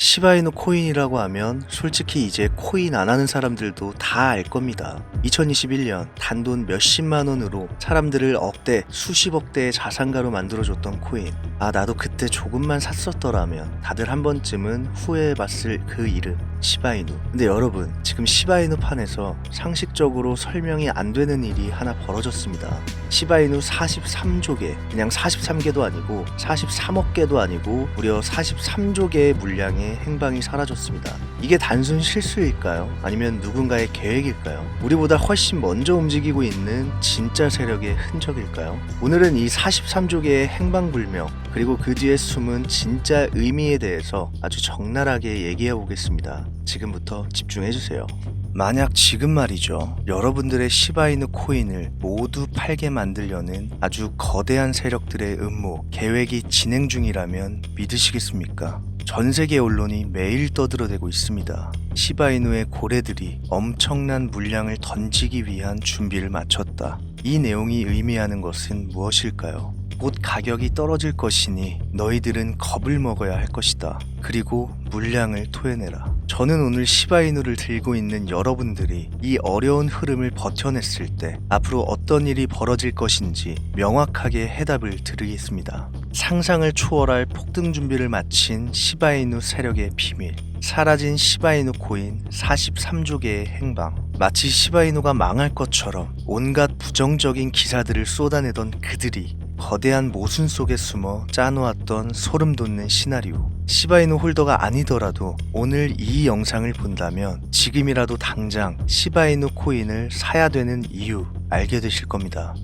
시바이누 코인이라고 하면 솔직히 이제 코인 안 하는 사람들도 다 알 겁니다. 2021년 단돈 몇십만 원으로 사람들을 억대, 수십억 대의 자산가로 만들어줬던 코인. 아, 나도 그때 조금만 샀었더라면 다들 한 번쯤은 후회해봤을 그 이름, 시바이누. 근데 여러분, 지금 시바이누 판에서 상식적으로 설명이 안 되는 일이 하나 벌어졌습니다. 시바이누 43조 개, 그냥 43개도 아니고 43억 개도 아니고 무려 43조 개의 물량의 행방이 사라졌습니다. 이게 단순 실수일까요? 아니면 누군가의 계획일까요? 우리보다 훨씬 먼저 움직이고 있는 진짜 세력의 흔적일까요? 오늘은 이 43조 개의 행방불명 그리고 그 뒤에 숨은 진짜 의미에 대해서 아주 적나라하게 얘기해 보겠습니다. 지금부터 집중해 주세요. 만약 지금 말이죠. 여러분들의 시바이누 코인을 모두 팔게 만들려는 아주 거대한 세력들의 음모, 계획이 진행 중이라면 믿으시겠습니까? 전 세계 언론이 매일 떠들어대고 있습니다. 시바이누의 고래들이 엄청난 물량을 던지기 위한 준비를 마쳤다. 이 내용이 의미하는 것은 무엇일까요? 곧 가격이 떨어질 것이니 너희들은 겁을 먹어야 할 것이다. 그리고 물량을 토해내라. 저는 오늘 시바이누를 들고 있는 여러분들이 이 어려운 흐름을 버텨냈을 때 앞으로 어떤 일이 벌어질 것인지 명확하게 해답을 드리겠습니다. 상상을 초월할 폭등 준비를 마친 시바이누 세력의 비밀. 사라진 시바이누 코인 43조 개의 행방. 마치 시바이누가 망할 것처럼 온갖 부정적인 기사들을 쏟아내던 그들이 거대한 모순 속에 숨어 짜놓았던 소름 돋는 시나리오. 시바이누 홀더가 아니더라도 오늘 이 영상을 본다면 지금이라도 당장 시바이누 코인을 사야 되는 이유 알게 되실 겁니다.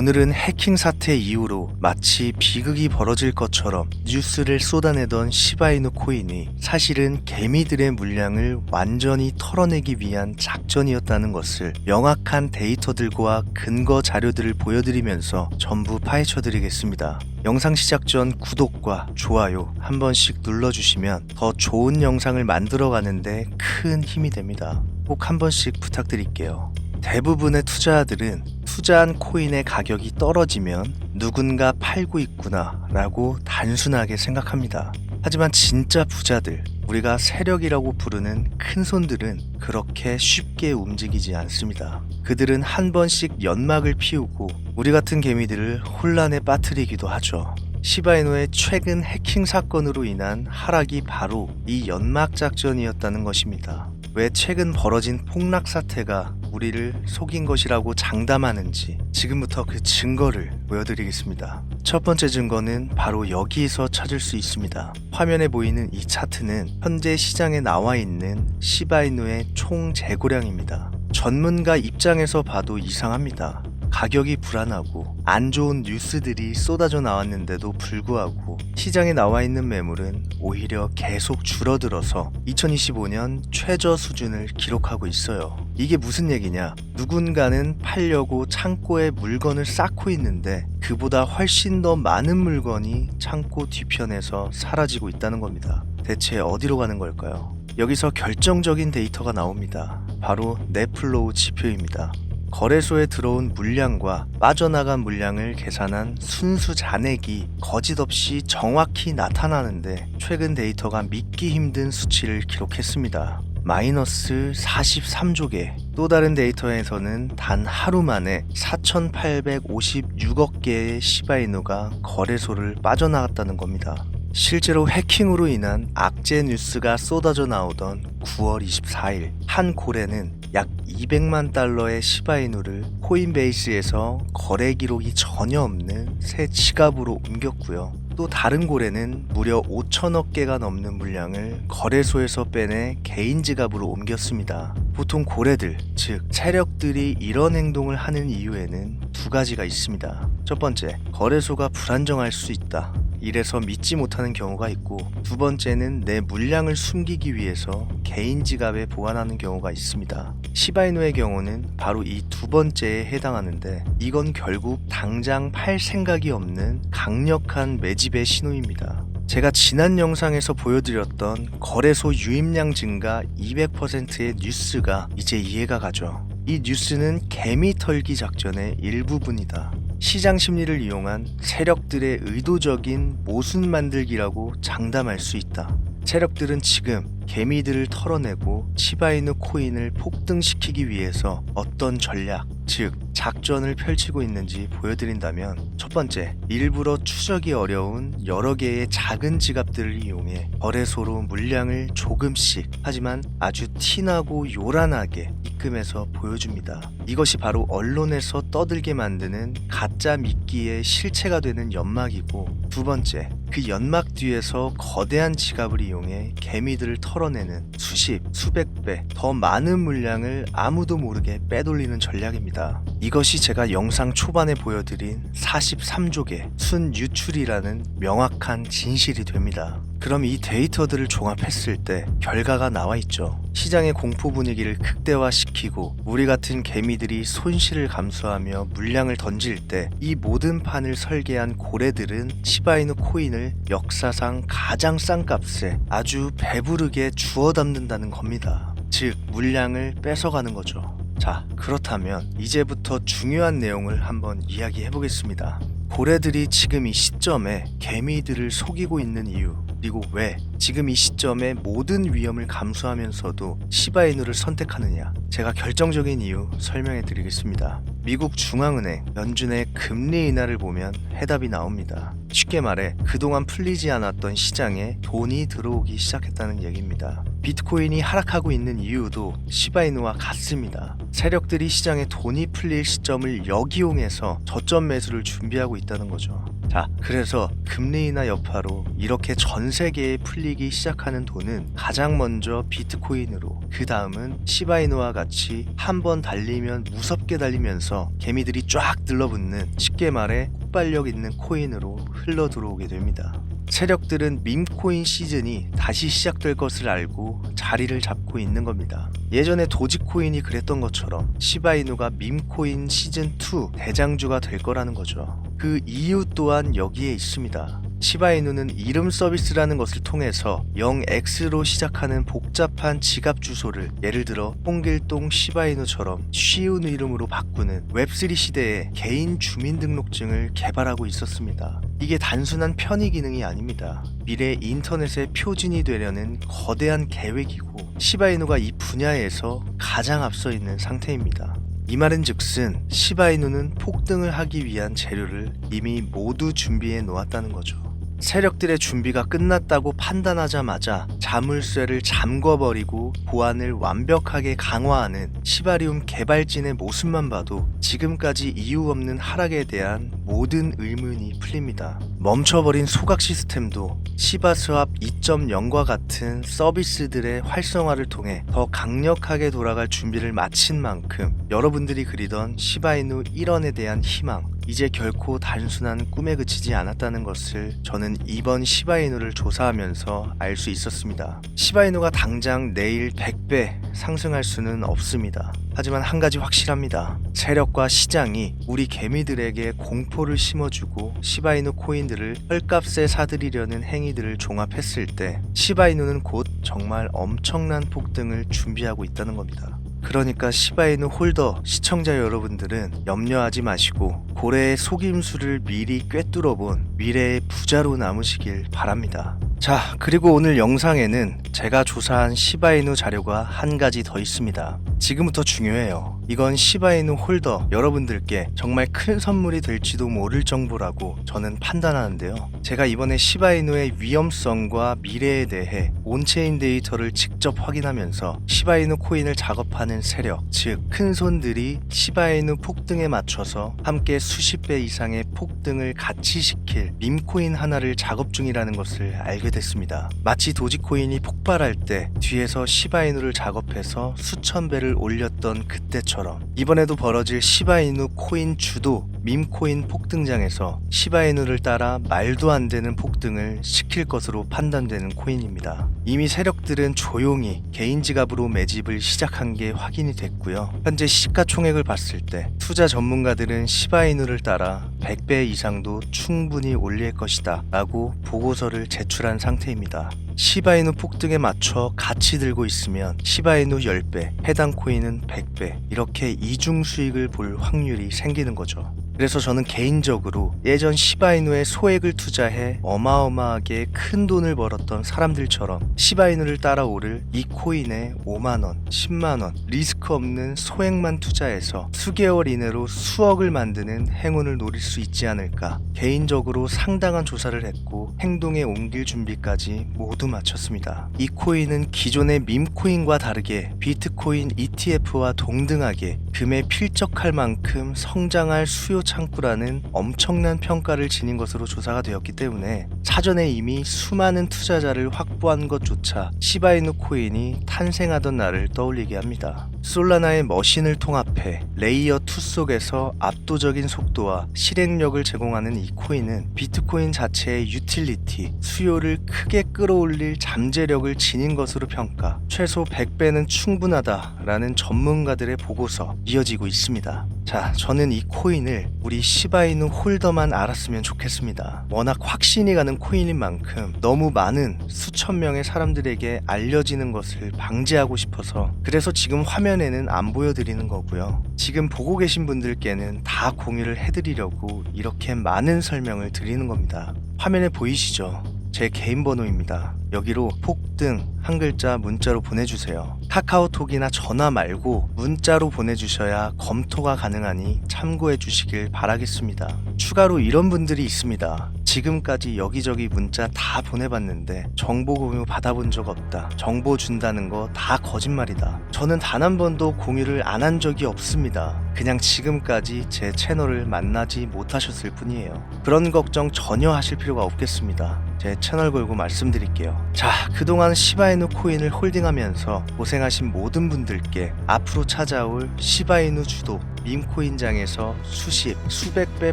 오늘은 해킹 사태 이후로 마치 비극이 벌어질 것처럼 뉴스를 쏟아내던 시바이누 코인이 사실은 개미들의 물량을 완전히 털어내기 위한 작전이었다는 것을 명확한 데이터들과 근거 자료들을 보여드리면서 전부 파헤쳐 드리겠습니다. 영상 시작 전 구독과 좋아요 한 번씩 눌러주시면 더 좋은 영상을 만들어 가는데 큰 힘이 됩니다. 꼭 한 번씩 부탁드릴게요. 대부분의 투자자들은 투자한 코인의 가격이 떨어지면 누군가 팔고 있구나 라고 단순하게 생각합니다. 하지만 진짜 부자들, 우리가 세력이라고 부르는 큰 손들은 그렇게 쉽게 움직이지 않습니다. 그들은 한 번씩 연막을 피우고 우리 같은 개미들을 혼란에 빠뜨리기도 하죠. 시바이노의 최근 해킹 사건으로 인한 하락이 바로 이 연막 작전이었다는 것입니다. 왜 최근 벌어진 폭락 사태가 우리를 속인 것이라고 장담하는지 지금부터 그 증거를 보여드리겠습니다. 첫 번째 증거는 바로 여기에서 찾을 수 있습니다. 화면에 보이는 이 차트는 현재 시장에 나와 있는 시바이누의 총 재고량입니다. 전문가 입장에서 봐도 이상합니다. 가격이 불안하고 안 좋은 뉴스들이 쏟아져 나왔는데도 불구하고 시장에 나와 있는 매물은 오히려 계속 줄어들어서 2025년 최저 수준을 기록하고 있어요. 이게 무슨 얘기냐? 누군가는 팔려고 창고에 물건을 쌓고 있는데 그보다 훨씬 더 많은 물건이 창고 뒤편에서 사라지고 있다는 겁니다. 대체 어디로 가는 걸까요? 여기서 결정적인 데이터가 나옵니다. 바로 네플로우 지표입니다. 거래소에 들어온 물량과 빠져나간 물량을 계산한 순수 잔액이 거짓 없이 정확히 나타나는데 최근 데이터가 믿기 힘든 수치를 기록했습니다. 마이너스 43조 개. 또 다른 데이터에서는 단 하루 만에 4,856억 개의 시바이누가 거래소를 빠져나갔다는 겁니다. 실제로 해킹으로 인한 악재 뉴스가 쏟아져 나오던 9월 24일 한 고래는 약 200만 달러의 시바이누를 코인베이스에서 거래 기록이 전혀 없는 새 지갑으로 옮겼고요. 또 다른 고래는 무려 5천억 개가 넘는 물량을 거래소에서 빼내 개인 지갑으로 옮겼습니다. 보통 고래들, 즉 세력들이 이런 행동을 하는 이유에는 두 가지가 있습니다. 첫 번째, 거래소가 불안정할 수 있다. 이래서 믿지 못하는 경우가 있고 두 번째는 내 물량을 숨기기 위해서 개인 지갑에 보관하는 경우가 있습니다. 시바이누의 경우는 바로 이 두 번째에 해당하는데 이건 결국 당장 팔 생각이 없는 강력한 매집의 신호입니다. 제가 지난 영상에서 보여드렸던 거래소 유입량 증가 200%의 뉴스가 이제 이해가 가죠. 이 뉴스는 개미 털기 작전의 일부분이다. 시장 심리를 이용한 세력들의 의도적인 모순 만들기라고 장담할 수 있다. 세력들은 지금 개미들을 털어내고 치바이누 코인을 폭등시키기 위해서 어떤 전략, 즉 작전을 펼치고 있는지 보여드린다면 첫 번째, 일부러 추적이 어려운 여러 개의 작은 지갑들을 이용해 거래소로 물량을 조금씩 하지만 아주 티나고 요란하게 입금해서 보여줍니다. 이것이 바로 언론에서 떠들게 만드는 가짜 미끼의 실체가 되는 연막이고 두 번째, 그 연막 뒤에서 거대한 지갑을 이용해 개미들을 털어내는 수십, 수백 배 더 많은 물량을 아무도 모르게 빼돌리는 전략입니다. 이것이 제가 영상 초반에 보여드린 43족의 순 유출이라는 명확한 진실이 됩니다. 그럼 이 데이터들을 종합했을 때 결과가 나와 있죠. 시장의 공포 분위기를 극대화시키고 우리 같은 개미들이 손실을 감수하며 물량을 던질 때 이 모든 판을 설계한 고래들은 시바이누 코인을 역사상 가장 싼 값에 아주 배부르게 주워 담는다는 겁니다. 즉 물량을 뺏어가는 거죠. 자, 그렇다면 이제부터 중요한 내용을 한번 이야기해 보겠습니다. 고래들이 지금 이 시점에 개미들을 속이고 있는 이유, 그리고 왜 지금 이 시점에 모든 위험을 감수하면서도 시바이누를 선택하느냐? 제가 결정적인 이유 설명해 드리겠습니다. 미국 중앙은행 연준의 금리 인하를 보면 해답이 나옵니다. 쉽게 말해 그동안 풀리지 않았던 시장에 돈이 들어오기 시작했다는 얘기입니다. 비트코인이 하락하고 있는 이유도 시바이누와 같습니다. 세력들이 시장에 돈이 풀릴 시점을 역이용해서 저점 매수를 준비하고 있다는 거죠. 자, 그래서 금리 인하 여파로 이렇게 전 세계에 풀리기 시작하는 돈은 가장 먼저 비트코인으로, 그 다음은 시바이누와 같이 한 번 달리면 무섭게 달리면서 개미들이 쫙 들러붙는 쉽게 말해 폭발력 있는 코인으로 흘러 들어오게 됩니다. 세력들은 밈코인 시즌이 다시 시작될 것을 알고 자리를 잡고 있는 겁니다. 예전에 도지코인이 그랬던 것처럼 시바이누가 밈코인 시즌2 대장주가 될 거라는 거죠. 그 이유 또한 여기에 있습니다. 시바이누는 이름 서비스라는 것을 통해서 0x로 시작하는 복잡한 지갑 주소를 예를 들어 홍길동 시바이누처럼 쉬운 이름으로 바꾸는 웹3 시대에 개인 주민등록증을 개발하고 있었습니다. 이게 단순한 편의 기능이 아닙니다. 미래 인터넷의 표준이 되려는 거대한 계획이고 시바이누가 이 분야에서 가장 앞서 있는 상태입니다. 이 말은 즉슨 시바이누는 폭등을 하기 위한 재료를 이미 모두 준비해 놓았다는 거죠. 세력들의 준비가 끝났다고 판단하자마자 자물쇠를 잠궈버리고 보안을 완벽하게 강화하는 시바리움 개발진의 모습만 봐도 지금까지 이유 없는 하락에 대한 모든 의문이 풀립니다. 멈춰버린 소각 시스템도 시바스합 2.0과 같은 서비스들의 활성화를 통해 더 강력하게 돌아갈 준비를 마친 만큼 여러분들이 그리던 시바이누 1원에 대한 희망 이제 결코 단순한 꿈에 그치지 않았다는 것을 저는 이번 시바이누를 조사하면서 알 수 있었습니다. 시바이누가 당장 내일 100배 상승할 수는 없습니다. 하지만 한 가지 확실합니다. 세력과 시장이 우리 개미들에게 공포를 심어주고 시바이누 코인들을 헐값에 사들이려는 행위들을 종합했을 때 시바이누는 곧 정말 엄청난 폭등을 준비하고 있다는 겁니다. 그러니까 시바이누 홀더 시청자 여러분들은 염려하지 마시고 고래의 속임수를 미리 꿰뚫어 본 미래의 부자로 남으시길 바랍니다. 자, 그리고 오늘 영상에는 제가 조사한 시바이누 자료가 한 가지 더 있습니다. 지금부터 중요해요. 이건 시바이누 홀더 여러분들께 정말 큰 선물이 될지도 모를 정보라고 저는 판단하는데요. 제가 이번에 시바이누의 위험성과 미래에 대해 온체인 데이터를 직접 확인하면서 시바이누 코인을 작업하는 세력, 즉 큰 손들이 시바이누 폭등에 맞춰서 함께 수십 배 이상의 폭등을 같이 시킬 밈코인 하나를 작업 중이라는 것을 알게 됐습니다. 마치 도지코인이 폭발할 때 뒤에서 시바이누를 작업해서 수천 배를 올렸던 그때처럼 이번에도 벌어질 시바이누 코인 주도 밈코인 폭등장에서 시바이누를 따라 말도 안 되는 폭등을 시킬 것으로 판단되는 코인입니다. 이미 세력들은 조용히 개인 지갑으로 매집을 시작한 게 확인이 됐고요. 현재 시가총액을 봤을 때 투자 전문가들은 시바이누를 따라 100배 이상도 충분히 올릴 것이다 라고 보고서를 제출한 상태입니다. 시바이누 폭등에 맞춰 같이 들고 있으면 시바이누 10배, 해당 코인은 100배 이렇게 이중 수익을 볼 확률이 생기는 거죠. 그래서 저는 개인적으로 예전 시바이누에 소액을 투자해 어마어마하게 큰 돈을 벌었던 사람들처럼 시바이누를 따라오를 이 코인에 5만원, 10만원 리스크 없는 소액만 투자해서 수개월 이내로 수억을 만드는 행운을 노릴 수 있지 않을까 개인적으로 상당한 조사를 했고 행동에 옮길 준비까지 모두 마쳤습니다. 이 코인은 기존의 밈코인과 다르게 비트코인 ETF와 동등하게 금에 필적할 만큼 성장할 수요 창구라는 엄청난 평가를 지닌 것으로 조사가 되었기 때문에 사전에 이미 수많은 투자자를 확보한 것조차 시바이누 코인이 탄생하던 날을 떠올리게 합니다. 솔라나의 머신을 통합해 레이어 2 속에서 압도적인 속도와 실행력을 제공하는 이 코인은 비트코인 자체의 유틸리티, 수요를 크게 끌어올릴 잠재력을 지닌 것으로 평가, 최소 100배는 충분하다라는 전문가들의 보고서 이어지고 있습니다. 자, 저는 이 코인을 우리 시바이누 홀더만 알았으면 좋겠습니다. 워낙 확신이 가는 코인인 만큼 너무 많은 수천 명의 사람들에게 알려지는 것을 방지하고 싶어서 그래서 지금 화면에는 안 보여드리는 거고요. 지금 보고 계신 분들께는 다 공유를 해드리려고 이렇게 많은 설명을 드리는 겁니다. 화면에 보이시죠? 제 개인 번호입니다. 여기로 폭등 한 글자 문자로 보내주세요. 카카오톡이나 전화 말고 문자로 보내주셔야 검토가 가능하니 참고해 주시길 바라겠습니다. 추가로 이런 분들이 있습니다. 지금까지 여기저기 문자 다 보내봤는데 정보 공유 받아본 적 없다. 정보 준다는 거 다 거짓말이다. 저는 단 한 번도 공유를 안 한 적이 없습니다. 그냥 지금까지 제 채널을 만나지 못하셨을 뿐이에요. 그런 걱정 전혀 하실 필요가 없겠습니다. 제 채널 걸고 말씀드릴게요. 자, 그동안 시바이누 코인을 홀딩하면서 고생하신 모든 분들께 앞으로 찾아올 시바이누 주도 밈코인장에서 수십, 수백 배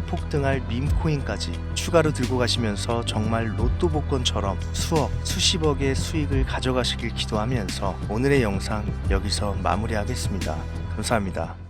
폭등할 밈코인까지 추가로 들고 가시면서 정말 로또 복권처럼 수억, 수십억의 수익을 가져가시길 기도하면서 오늘의 영상 여기서 마무리하겠습니다. 감사합니다.